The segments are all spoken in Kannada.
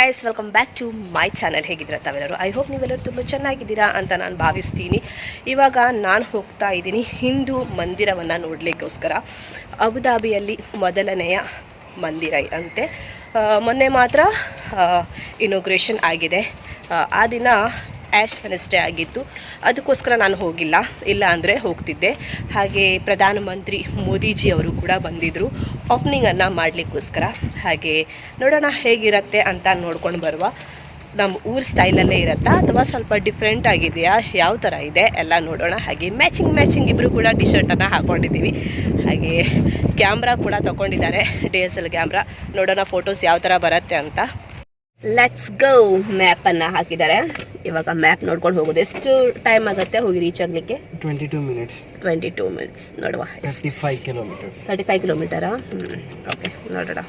Guys welcome back to my channel ಹೇಗಿದ್ದೀರಾ ತಾವೆಲ್ಲರೂ? ಐ ಹೋಪ್ ನೀವೆಲ್ಲರೂ ತುಂಬ ಚೆನ್ನಾಗಿದ್ದೀರಾ ಅಂತ ನಾನು ಭಾವಿಸ್ತೀನಿ. ಇವಾಗ ನಾನು ಹೋಗ್ತಾ ಇದ್ದೀನಿ ಹಿಂದೂ ಮಂದಿರವನ್ನು ನೋಡಲಿಕ್ಕೋಸ್ಕರ. ಅಬುದಾಬಿಯಲ್ಲಿ ಮೊದಲನೆಯ ಮಂದಿರ ಅಂತೆ. ಮೊನ್ನೆ ಮಾತ್ರ ಇನೋಗ್ರೇಷನ್ ಆಗಿದೆ. ಆ, ಆ ದಿನ ಆ್ಯಶ್ ವೆನಸ್ಡೇ ಆಗಿತ್ತು. ಅದಕ್ಕೋಸ್ಕರ ನಾನು ಹೋಗಿಲ್ಲ. ಇಲ್ಲ ಅಂದರೆ ಹೋಗ್ತಿದ್ದೆ. ಹಾಗೆ ಪ್ರಧಾನಮಂತ್ರಿ ಮೋದಿಜಿ ಅವರು ಕೂಡ ಬಂದಿದ್ದರು ಓಪನಿಂಗನ್ನು ಮಾಡಲಿಕ್ಕೋಸ್ಕರ. ಹಾಗೆ ನೋಡೋಣ ಹೇಗಿರುತ್ತೆ ಅಂತ ನೋಡ್ಕೊಂಡು ಬರುವ ನಮ್ಮ ಊರ ಸ್ಟೈಲಲ್ಲೇ ಇರುತ್ತಾ? ಅಥವಾ ಸ್ವಲ್ಪ ಡಿಫ್ರೆಂಟ್ ಆಗಿದೆಯಾ? ಯಾವ ಥರ ಇದೆ? ಎಲ್ಲ ನೋಡೋಣ. ಹಾಗೆ ಮ್ಯಾಚಿಂಗ್ ಮ್ಯಾಚಿಂಗ್ ಇಬ್ಬರು ಕೂಡ ಟಿ ಶರ್ಟನ್ನು ಹಾಕ್ಕೊಂಡಿದ್ದೀವಿ ಹಾಗೆ ಕ್ಯಾಮ್ರಾ ಕೂಡ ತೊಗೊಂಡಿದ್ದಾರೆ ಡಿ ಎಸ್ ಎಲ್ ಕ್ಯಾಮ್ರಾ ನೋಡೋಣ ಫೋಟೋಸ್ ಯಾವ ಥರ ಬರುತ್ತೆ ಅಂತ. ಲೆಟ್ಸ್ ಗೋ ಮ್ಯಾಪನ್ನು ಹಾಕಿದ್ದಾರೆ. ಇವಾಗ ಮ್ಯಾಪ್ ನೋಡ್ಕೊಂಡು ಹೋಗೋದು. ಎಷ್ಟು ಟೈಮ್ ಆಗುತ್ತೆ ಹೋಗಿ ರೀಚ್ ಆಗಲಿಕ್ಕೆ? 22 ಮಿನಿಟ್ಸ್. ಟ್ವೆಂಟಿ ಟೂ ಮಿನಿಟ್ಸ್ ನೋಡುವ. ತರ್ಟಿ ಫೈವ್ ಕಿಲೋಮೀಟರ್ಸ್ ತರ್ಟಿ ಫೈವ್ ಕಿಲೋಮೀಟರಾ ಹ್ಞೂ ಓಕೆ ನೋಡೋಣ.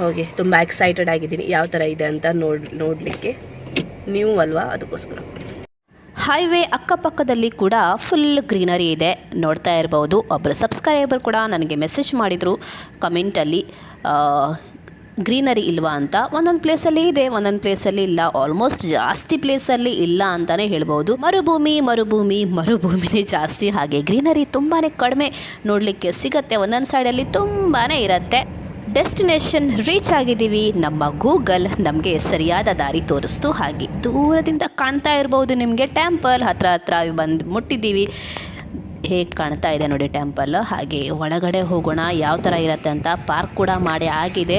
ಹೋಗಿ ತುಂಬ ಎಕ್ಸೈಟೆಡ್ ಆಗಿದ್ದೀನಿ. ಯಾವ ಥರ ಇದೆ ಅಂತ ನೋಡ್ ನೋಡಲಿಕ್ಕೆ. ನೀವು ಅಲ್ವಾ? ಅದಕ್ಕೋಸ್ಕರ. ಹೈವೇ ಅಕ್ಕಪಕ್ಕದಲ್ಲಿ ಕೂಡ ಫುಲ್ ಗ್ರೀನರಿ ಇದೆ. ನೋಡ್ತಾ ಇರ್ಬೋದು. ಒಬ್ಬರು ಸಬ್ಸ್ಕ್ರೈಬರ್ ಕೂಡ ನನಗೆ ಮೆಸೇಜ್ ಮಾಡಿದರು. ಕಮೆಂಟಲ್ಲಿ ಗ್ರೀನರಿ ಇಲ್ವಾ ಅಂತ ಒಂದೊಂದು ಪ್ಲೇಸಲ್ಲಿ ಇದೆ, ಒಂದೊಂದು ಪ್ಲೇಸಲ್ಲಿ ಇಲ್ಲ. ಆಲ್ಮೋಸ್ಟ್ ಜಾಸ್ತಿ ಪ್ಲೇಸಲ್ಲಿ ಇಲ್ಲ ಅಂತಾನೆ ಹೇಳ್ಬೋದು. ಮರುಭೂಮಿ ಮರುಭೂಮಿ, ಮರುಭೂಮಿನೇ ಜಾಸ್ತಿ. ಹಾಗೆ ಗ್ರೀನರಿ ತುಂಬಾ ಕಡಿಮೆ ನೋಡಲಿಕ್ಕೆ ಸಿಗತ್ತೆ. ಒಂದೊಂದು ಸೈಡಲ್ಲಿ ತುಂಬಾ ಇರುತ್ತೆ. ಡೆಸ್ಟಿನೇಷನ್ ರೀಚ್ ಆಗಿದ್ದೀವಿ. ನಮ್ಮ ಗೂಗಲ್ ನಮಗೆ ಸರಿಯಾದ ದಾರಿ ತೋರಿಸ್ತು. ಹಾಗೆ ದೂರದಿಂದ ಕಾಣ್ತಾ ಇರ್ಬೋದು ನಿಮಗೆ. ಟೆಂಪಲ್ ಹತ್ರ ಹತ್ರ ಬಂದು ಮುಟ್ಟಿದ್ದೀವಿ. ಹೇಗೆ ಕಾಣ್ತಾ ಇದೆ ನೋಡಿ ಟೆಂಪಲ್. ಹಾಗೆ ಒಳಗಡೆ ಹೋಗೋಣ, ಯಾವ ಥರ ಇರುತ್ತೆ ಅಂತ ಪಾರ್ಕ್ ಕೂಡ ಮಾಡಿ ಆಗಿದೆ.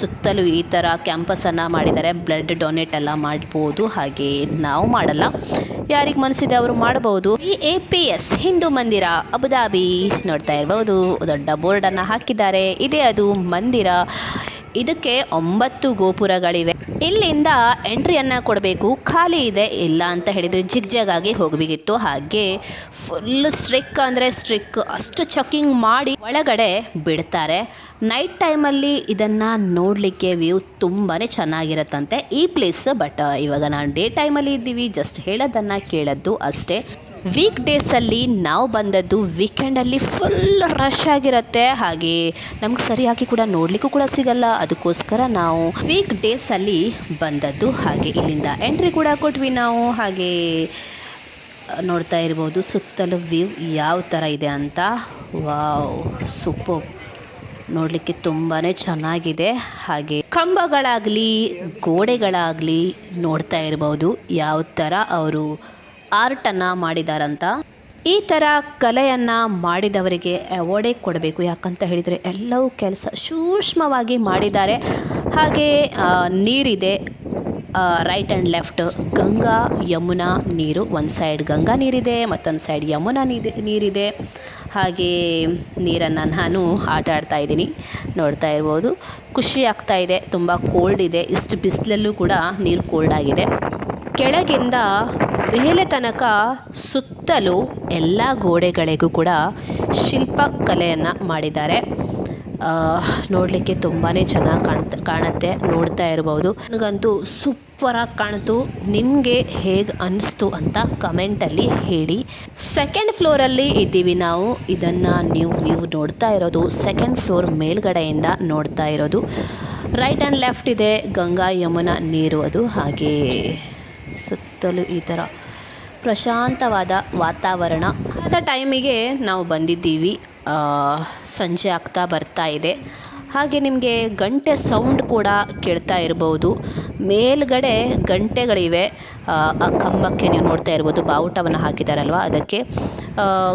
ಸುತ್ತಲೂ ಈ ಥರ ಕ್ಯಾಂಪಸನ್ನು ಮಾಡಿದ್ದಾರೆ. ಬ್ಲಡ್ ಡೊನೇಟ್ ಎಲ್ಲ ಮಾಡ್ಬೋದು. ಹಾಗೆ ನಾವು ಮಾಡಲ್ಲ. ಯಾರಿಗೆ ಮನಸ್ಸಿದೆ ಅವರು ಮಾಡಬಹುದು ಈ ಎ ಪಿ ಎಸ್ ಹಿಂದೂ ಮಂದಿರ, ಅಬುದಾಬಿ ನೋಡ್ತಾ ಇರಬಹುದು ದೊಡ್ಡ ಬೋರ್ಡನ್ನು ಹಾಕಿದ್ದಾರೆ. ಇದೇ ಅದು ಮಂದಿರ. ಇದಕ್ಕೆ ಒಂಬತ್ತು ಗೋಪುರಗಳಿವೆ. ಇಲ್ಲಿಂದ ಎಂಟ್ರಿಯನ್ನು ಕೊಡಬೇಕು. ಖಾಲಿ ಇದೆ, ಇಲ್ಲ ಅಂತ ಹೇಳಿದರೆ ಆಗಿ ಹೋಗಬೇಕಿತ್ತು ಹಾಗೆ ಫುಲ್ ಸ್ಟ್ರಿಕ್ ಅಂದರೆ ಸ್ಟ್ರಿಕ್ ಅಷ್ಟು ಚೆಕಿಂಗ್ ಮಾಡಿ ಒಳಗಡೆ ಬಿಡ್ತಾರೆ. ನೈಟ್ ಟೈಮಲ್ಲಿ ಇದನ್ನು ನೋಡಲಿಕ್ಕೆ ವ್ಯೂ ತುಂಬಾ ಚೆನ್ನಾಗಿರುತ್ತಂತೆ. ಈ ಪ್ಲೇಸ್ ಬಟ್ ಇವಾಗ ನಾನು ಡೇ ಟೈಮಲ್ಲಿ ಇದ್ದೀವಿ. ಜಸ್ಟ್ ಹೇಳೋದನ್ನು ಕೇಳೋದು ಅಷ್ಟೇ. ವೀಕ್ ಡೇಸಲ್ಲಿ ನಾವು ಬಂದದ್ದು ವೀಕೆಂಡಲ್ಲಿ ಫುಲ್ ರಶ್ ಆಗಿರುತ್ತೆ. ಹಾಗೆ ನಮ್ಗೆ ಸರಿಯಾಗಿ ಕೂಡ ನೋಡಲಿಕ್ಕೂ ಕೂಡ ಸಿಗಲ್ಲ. ಅದಕ್ಕೋಸ್ಕರ ನಾವು ವೀಕ್ ಡೇಸಲ್ಲಿ ಬಂದದ್ದು. ಹಾಗೆ ಇಲ್ಲಿಂದ ಎಂಟ್ರಿ ಕೂಡ ಕೊಟ್ವಿ ನಾವು. ಹಾಗೆ ನೋಡ್ತಾ ಇರ್ಬೋದು ಸುತ್ತಲೂ ವ್ಯೂ ಯಾವ ಥರ ಇದೆ ಅಂತ. ವಾವ್ ಸೂಪರ್ ನೋಡಲಿಕ್ಕೆ ತುಂಬಾ ಚೆನ್ನಾಗಿದೆ. ಹಾಗೆ ಕಂಬಗಳಾಗಲಿ, ಗೋಡೆಗಳಾಗಲಿ ನೋಡ್ತಾ ಇರ್ಬೋದು. ಯಾವ ಥರ ಅವರು ಆರ್ಟನ್ನು ಮಾಡಿದಾರಂತ. ಈ ಥರ ಕಲೆಯನ್ನು ಮಾಡಿದವರಿಗೆ ಅವಾರ್ಡೇ ಕೊಡಬೇಕು. ಯಾಕಂತ ಹೇಳಿದರೆ ಎಲ್ಲವೂ ಕೆಲಸ ಸೂಕ್ಷ್ಮವಾಗಿ ಮಾಡಿದ್ದಾರೆ. ಹಾಗೆ ನೀರಿದೆ. Right and left Ganga, Yamuna, ನೀರು. ಒಂದು ಸೈಡ್ ಗಂಗಾ ನೀರಿದೆ, ಮತ್ತೊಂದು ಸೈಡ್ ಯಮುನಾ ನೀರು ನೀರಿದೆ. ಹಾಗೆ ನೀರನ್ನು ನಾನು ಆಟ ಆಡ್ತಾ ಇದ್ದೀನಿ. ನೋಡ್ತಾ ಇರ್ಬೋದು. ಖುಷಿ ಆಗ್ತಾ ಇದೆ. ತುಂಬ ಕೋಲ್ಡ್ ಇದೆ. ಇಷ್ಟು ಬಿಸಿಲಲ್ಲೂ ಕೂಡ ನೀರು ಕೋಲ್ಡ್ ಆಗಿದೆ. ಕೆಳಗಿಂದ ಮೇಲೆ ತನಕ ಸುತ್ತಲೂ ಎಲ್ಲ ಗೋಡೆಗಳಿಗೂ ಕೂಡ ಶಿಲ್ಪಕಲೆಯನ್ನು ಮಾಡಿದ್ದಾರೆ. ನೋಡಲಿಕ್ಕೆ ತುಂಬಾ ಚೆನ್ನಾಗಿ ಕಾಣ್ತಾ, ಕಾಣುತ್ತೆ. ನೋಡ್ತಾ ಇರ್ಬೋದು. ನನಗಂತೂ ಸೂಪರಾಗಿ ಕಾಣ್ತು ನಿಮಗೆ ಹೇಗೆ ಅನ್ನಿಸ್ತು ಅಂತ ಕಮೆಂಟಲ್ಲಿ ಹೇಳಿ. ಸೆಕೆಂಡ್ ಫ್ಲೋರಲ್ಲಿ ಇದ್ದೀವಿ ನಾವು. ಇದನ್ನು ನೀವು ವ್ಯೂ ನೋಡ್ತಾ ಇರೋದು ಸೆಕೆಂಡ್ ಫ್ಲೋರ್ ಮೇಲ್ಗಡೆಯಿಂದ ನೋಡ್ತಾ ಇರೋದು. ರೈಟ್ ಆ್ಯಂಡ್ ಲೆಫ್ಟ್ ಇದೆ, ಗಂಗಾ ಯಮುನಾ ನೀರು ಅದು, ಹಾಗೆ ಸುತ್ತಲೂ ಈ ಥರ ಪ್ರಶಾಂತವಾದ ವಾತಾವರಣ. ಆದ ಟೈಮಿಗೆ ನಾವು ಬಂದಿದ್ದೀವಿ. ಸಂಜೆ ಆಗ್ತಾ ಬರ್ತಾ ಇದೆ. ಹಾಗೆ ನಿಮಗೆ ಗಂಟೆ ಸೌಂಡ್ ಕೂಡ ಕೇಳ್ತಾ ಇರ್ಬೋದು. ಮೇಲ್ಗಡೆ ಗಂಟೆಗಳಿವೆ. ಆ, ಕಂಬಕ್ಕೆ ನೀವು ನೋಡ್ತಾ ಇರ್ಬೋದು ಬಾವುಟವನ್ನು ಹಾಕಿದಾರಲ್ವ? ಅದಕ್ಕೆ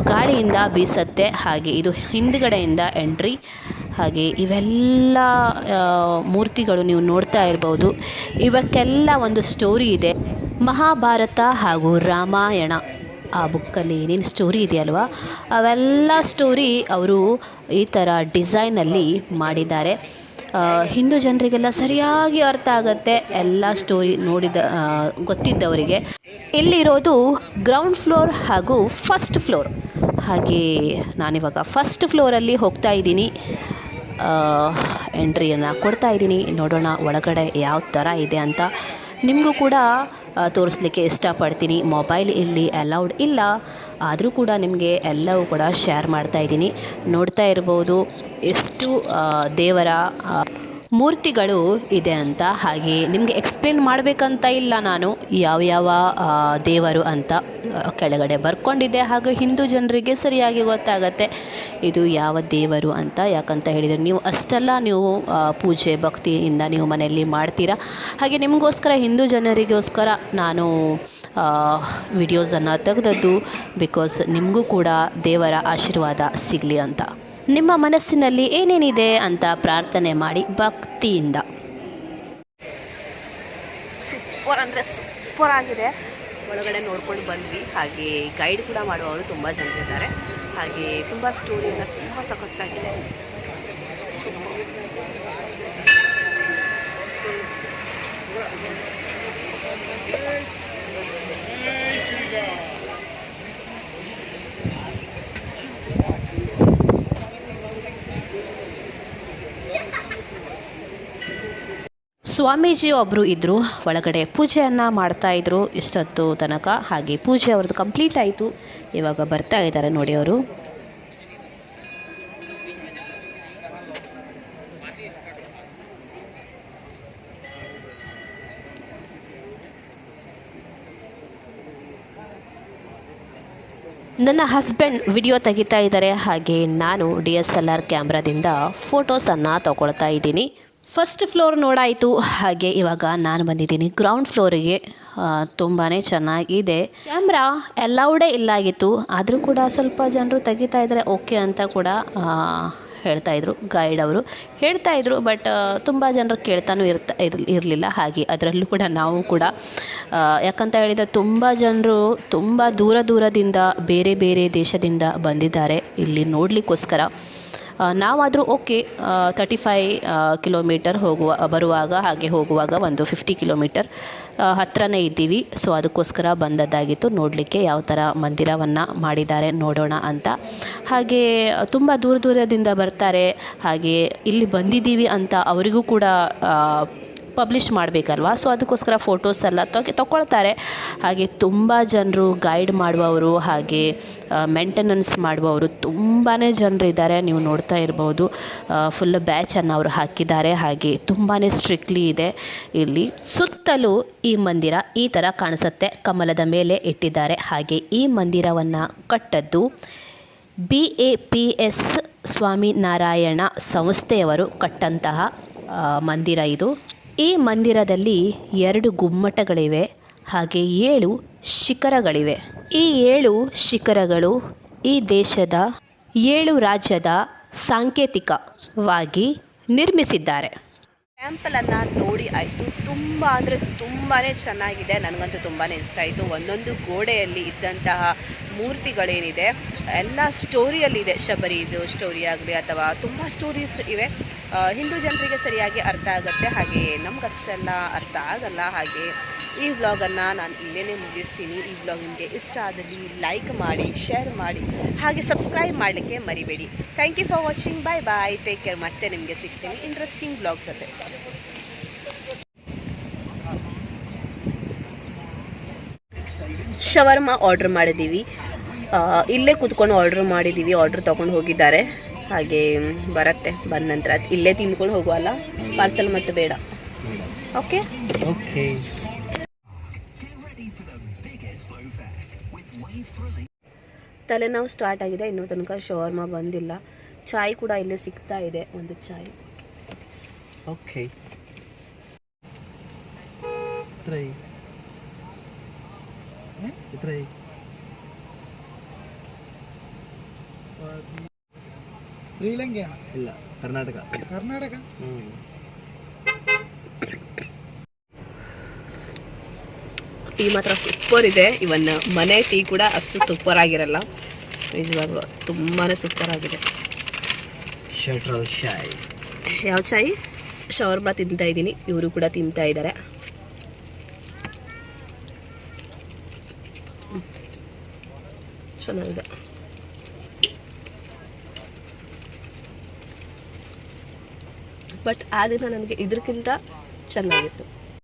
ಗಾಳಿಯಿಂದ ಬೀಸತ್ತೆ. ಹಾಗೆ ಇದು ಹಿಂದ್ಗಡೆಯಿಂದ ಎಂಟ್ರಿ. ಹಾಗೆ ಇವೆಲ್ಲ ಮೂರ್ತಿಗಳು ನೀವು ನೋಡ್ತಾ ಇರ್ಬೋದು. ಇವಕ್ಕೆಲ್ಲ ಒಂದು ಸ್ಟೋರಿ ಇದೆ. ಮಹಾಭಾರತ ಹಾಗೂ ರಾಮಾಯಣ. ಆ ಬುಕ್ಕಲ್ಲಿ ಏನೇನು ಸ್ಟೋರಿ ಇದೆಯಲ್ವಾ? ಅವೆಲ್ಲ ಸ್ಟೋರಿ ಅವರು ಈ ಥರ ಡಿಸೈನಲ್ಲಿ ಮಾಡಿದ್ದಾರೆ. ಹಿಂದೂ ಜನರಿಗೆಲ್ಲ ಸರಿಯಾಗಿ ಅರ್ಥ ಆಗುತ್ತೆ ಎಲ್ಲ ಸ್ಟೋರಿ ನೋಡಿದ ಗೊತ್ತಿದ್ದವರಿಗೆ. ಇಲ್ಲಿರೋದು ಗ್ರೌಂಡ್ ಫ್ಲೋರ್ ಹಾಗೂ ಫಸ್ಟ್ ಫ್ಲೋರ್ ಹಾಗೆ ನಾನಿವಾಗ ಫಸ್ಟ್ ಫ್ಲೋರಲ್ಲಿ ಹೋಗ್ತಾ ಇದ್ದೀನಿ. ಎಂಟ್ರಿಯನ್ನು ಕೊಡ್ತಾ ಇದ್ದೀನಿ. ನೋಡೋಣ ಒಳಗಡೆ ಯಾವ ಥರ ಇದೆ ಅಂತ. ನಿಮಗೂ ಕೂಡ ತೋರಿಸ್ಲಿಕ್ಕೆ ಇಷ್ಟಪಡ್ತೀನಿ. ಮೊಬೈಲ್ ಇಲ್ಲಿ ಅಲೌಡ್ ಇಲ್ಲ. ಆದರೂ ಕೂಡ ನಿಮಗೆ ಎಲ್ಲವೂ ಕೂಡ ಶೇರ್ ಮಾಡ್ತಾ ಇದ್ದೀನಿ. ನೋಡ್ತಾ ಇರ್ಬೋದು ಎಷ್ಟು ದೇವರ ಮೂರ್ತಿಗಳು ಇದೆ ಅಂತ. ಹಾಗೆ ನಿಮಗೆ ಎಕ್ಸ್ಪ್ಲೇನ್ ಮಾಡಬೇಕಂತ ಇಲ್ಲ ನಾನು. ಯಾವ್ಯಾವ ಯಾವ ದೇವರು ಅಂತ ಕೆಳಗಡೆ ಬರ್ಕೊಂಡಿದ್ದೆ ಹಾಗೂ ಹಿಂದೂ ಜನರಿಗೆ ಸರಿಯಾಗಿ ಗೊತ್ತಾಗತ್ತೆ ಇದು ಯಾವ ದೇವರು ಅಂತ. ಯಾಕಂತ ಹೇಳಿದರೆ ನೀವು ಅಷ್ಟೆಲ್ಲ ನೀವು ಪೂಜೆ ಭಕ್ತಿಯಿಂದ ನೀವು ಮನೆಯಲ್ಲಿ ಮಾಡ್ತೀರಾ. ಹಾಗೆ ನಿಮಗೋಸ್ಕರ ಹಿಂದೂ ಜನರಿಗೋಸ್ಕರ ನಾನು ವಿಡಿಯೋಸನ್ನು ತೆಗೆದದ್ದು ಬಿಕಾಸ್ ನಿಮಗೂ ಕೂಡ ದೇವರ ಆಶೀರ್ವಾದ ಸಿಗಲಿ ಅಂತ. ನಿಮ್ಮ ಮನಸ್ಸಿನಲ್ಲಿ ಏನೇನಿದೆ ಅಂತ ಪ್ರಾರ್ಥನೆ ಮಾಡಿ ಭಕ್ತಿಯಿಂದ. ಸೂಪರ್ ಅಂದರೆ ಸೂಪರ್ ಆಗಿದೆ. ಒಳಗಡೆ ನೋಡ್ಕೊಂಡು ಬಂದ್ವಿ. ಹಾಗೆ ಗೈಡ್ ಕೂಡ ಮಾಡುವವರು ತುಂಬ ಜನರಿದ್ದಾರೆ ಹಾಗೆ ತುಂಬ ಸ್ಟೋರಿ ಎಲ್ಲ ತುಂಬ ಸಖತ್ತಾಗಿದೆ. ಸೂಪರ್ ಸ್ವಾಮೀಜಿ ಒಬ್ಬರು ಇದ್ದರು ಒಳಗಡೆ ಪೂಜೆಯನ್ನು ಮಾಡ್ತಾ ಇದ್ರು ಇಷ್ಟೊತ್ತು ತನಕ. ಹಾಗೆ ಪೂಜೆ ಅವ್ರದ್ದು ಕಂಪ್ಲೀಟ್ ಆಯಿತು. ಇವಾಗ ಬರ್ತಾ ಇದ್ದಾರೆ ನೋಡಿ ಅವರು. ನನ್ನ ಹಸ್ಬೆಂಡ್ ವಿಡಿಯೋ ತೆಗಿತಾ ಇದ್ದಾರೆ. ಹಾಗೆ ನಾನು ಡಿ ಎಸ್ ಎಲ್ ಆರ್ ಕ್ಯಾಮ್ರಾದಿಂದ ಫೋಟೋಸನ್ನು ತಗೊಳ್ತಾ ಇದ್ದೀನಿ. ಫಸ್ಟ್ ಫ್ಲೋರ್ ನೋಡಾಯಿತು. ಹಾಗೆ ಇವಾಗ ನಾನು ಬಂದಿದ್ದೀನಿ ಗ್ರೌಂಡ್ ಫ್ಲೋರಿಗೆ ತುಂಬಾ ಚೆನ್ನಾಗಿದೆ. ಕ್ಯಾಮ್ರಾ ಎಲ್ಲೌಡೇ ಇಲ್ಲಾಗಿತ್ತು ಆದರೂ ಕೂಡ ಸ್ವಲ್ಪ ಜನರು ತೆಗಿತಾ ಇದ್ದಾರೆ. ಓಕೆ ಅಂತ ಕೂಡ ಹೇಳ್ತಾ ಇದ್ರು ಗೈಡ್ ಅವರು. ಹೇಳ್ತಾ ಇದ್ರು ಬಟ್ ತುಂಬ ಜನರು ಕೇಳ್ತಾನೂ ಇರ್ತಾ, ಇರ್, ಇರಲಿಲ್ಲ. ಹಾಗೆ ಅದರಲ್ಲೂ ಕೂಡ ನಾವು ಕೂಡ ಯಾಕಂತ ಹೇಳಿದರೆ ತುಂಬ ಜನರು ತುಂಬ ದೂರ ದೂರದಿಂದ, ಬೇರೆ ಬೇರೆ ದೇಶದಿಂದ ಬಂದಿದ್ದಾರೆ. ಇಲ್ಲಿ ನೋಡಲಿಕ್ಕೋಸ್ಕರ. ನಾವಾದರೂ ಓಕೆ ತರ್ಟಿ ಫೈ ಕಿಲೋಮೀಟರ್ ಹೋಗುವ, ಬರುವಾಗ ಹಾಗೆ ಹೋಗುವಾಗ ಒಂದು ಫಿಫ್ಟಿ ಕಿಲೋಮೀಟರ್ ಹತ್ತಿರನೇ ಇದ್ದೀವಿ. ಸೊ ಅದಕ್ಕೋಸ್ಕರ ಬಂದದ್ದಾಗಿತ್ತು. ನೋಡಲಿಕ್ಕೆ ಯಾವ ಥರ ಮಂದಿರವನ್ನು ಮಾಡಿದ್ದಾರೆ ನೋಡೋಣ ಅಂತ. ಹಾಗೆ, ತುಂಬ ದೂರ ದೂರದಿಂದ ಬರ್ತಾರೆ. ಹಾಗೆ, ಇಲ್ಲಿ ಬಂದಿದ್ದೀವಿ ಅಂತ ಅವರಿಗೂ ಕೂಡ ಪಬ್ಲಿಷ್ ಮಾಡಬೇಕಲ್ವಾ? ಸೊ ಅದಕ್ಕೋಸ್ಕರ ಫೋಟೋಸ್ ಎಲ್ಲ ತೊಗೆ ತೊಗೊಳ್ತಾರೆ ಹಾಗೆ ತುಂಬ ಜನರು ಗೈಡ್ ಮಾಡುವವರು, ಹಾಗೆ ಮೇಂಟೆನೆನ್ಸ್ ಮಾಡುವವರು ತುಂಬಾ ಜನರಿದ್ದಾರೆ ನೀವು ನೋಡ್ತಾ ಇರ್ಬೋದು. ಫುಲ್ ಬ್ಯಾಚನ್ನು ಅವರು ಹಾಕಿದ್ದಾರೆ. ಹಾಗೆ ತುಂಬಾ ಸ್ಟ್ರಿಕ್ಟ್ಲಿ ಇದೆ. ಇಲ್ಲಿ ಸುತ್ತಲೂ ಈ ಮಂದಿರ ಈ ಥರ ಕಾಣಿಸುತ್ತೆ. ಕಮಲದ ಮೇಲೆ ಇಟ್ಟಿದ್ದಾರೆ. ಹಾಗೆ ಈ ಮಂದಿರವನ್ನು ಕಟ್ಟದ್ದು B A P S Swaminarayan ಸಂಸ್ಥೆಯವರು ಕಟ್ಟಂತಹ ಮಂದಿರ ಇದು. ಈ ಮಂದಿರದಲ್ಲಿ ಎರಡು ಗುಮ್ಮಟಗಳಿವೆ, ಹಾಗೆ ಏಳು ಶಿಖರಗಳಿವೆ. ಈ ಏಳು ಶಿಖರಗಳು ಈ ದೇಶದ ಏಳು ರಾಜ್ಯದ ಸಾಂಕೇತಿಕವಾಗಿ ನಿರ್ಮಿಸಿದ್ದಾರೆ. ಟೆಂಪಲನ್ನು ನೋಡಿ ಆಯಿತು. ತುಂಬ ಅಂದರೆ ತುಂಬಾ ಚೆನ್ನಾಗಿದೆ. ನನಗಂತೂ ತುಂಬಾ ಇಷ್ಟ ಆಯಿತು. ಒಂದೊಂದು ಗೋಡೆಯಲ್ಲಿ ಇದ್ದಂತಹ ಮೂರ್ತಿಗಳೇನಿದೆ, ಎಲ್ಲ ಸ್ಟೋರಿಯಲ್ಲಿದೆ ಶಬರಿದು ಸ್ಟೋರಿ ಆಗಲಿ ಅಥವಾ ತುಂಬ ಸ್ಟೋರೀಸ್ ಇವೆ. ಹಿಂದೂ ಜನರಿಗೆ ಸರಿಯಾಗಿ ಅರ್ಥ ಆಗುತ್ತೆ, ಹಾಗೆ ನಮಗಷ್ಟೆಲ್ಲ ಅರ್ಥ ಆಗಲ್ಲ. ಹಾಗೆ ಈ ವ್ಲಾಗನ್ನು ನಾನು ಇಲ್ಲೇ ಮುಗಿಸ್ತೀನಿ. ಈ ವ್ಲಾಗ್ ನಿಮಗೆ ಇಷ್ಟ ಆದಲ್ಲಿ ಲೈಕ್ ಮಾಡಿ ಶೇರ್ ಮಾಡಿ, ಹಾಗೆ ಸಬ್ಸ್ಕ್ರೈಬ್ ಮಾಡಲಿಕ್ಕೆ ಮರಿಬೇಡಿ. Thank you for watching bye bye take care ಮತ್ತೆ ನಿಮಗೆ ಸಿಗ್ತೀನಿ ಇಂಟ್ರೆಸ್ಟಿಂಗ್ ಬ್ಲಾಗ್ ಜೊತೆ. ಶವರ್ಮ ಆರ್ಡ್ರ್ ಮಾಡಿದ್ದೀವಿ. ಇಲ್ಲೇ ಕೂತ್ಕೊಂಡು ಆರ್ಡ್ರ್ ಮಾಡಿದ್ದೀವಿ ಆರ್ಡ್ರ್ ತೊಗೊಂಡು ಹೋಗಿದ್ದಾರೆ. ಹಾಗೆ ಬರುತ್ತೆ ಬಂದ ನಂತರ. ಇಲ್ಲೇ ತಿಂದ್ಕೊಂಡು ಹೋಗುವಲ್ಲ ಪಾರ್ಸಲ್ ಮತ್ತು ಬೇಡ. ಓಕೆ ಓಕೆ ತಲೆನೋವು ಸ್ಟಾರ್ಟ್ ಆಗಿದೆ ಇನ್ನೂ ತನಕ ಶವರ್ಮ ಬಂದಿಲ್ಲ. ಚಾಯ್ ಕೂಡ ಇಲ್ಲೇ ಸಿಗ್ತಾ ಇದೆ ಒಂದು ಚಾಯ್. ಓಕೆ ಇತ್ರೈ ಇಲ್ಲ ಕರ್ನಾಟಕ. ಕರ್ನಾಟಕ? ಟೀ ಮಾತ್ರ ಸೂಪರ್ ಇದೆ. ಇವನ್ ಮನೆ ಟೀ ಕೂಡ ಅಷ್ಟು ಸೂಪರ್ ಆಗಿರಲ್ಲ. ನಿಜವಾಗ ತುಂಬಾನೇ ಸೂಪರ್ ಆಗಿದೆ. ಯಾವ ಚಾಯಿ ಶವರ್ಮಾ ತಿಂತಾ ಇದ್ದೀನಿ. ಇವರು ಕೂಡ ತಿಂತಾ ಇದ್ದಾರೆ ಚೆನ್ನಾಗಿದೆ. ಬಟ್ ಆ ದಿನ ನನಗೆ ಇದಕ್ಕಿಂತ ಚೆನ್ನಾಗಿತ್ತು.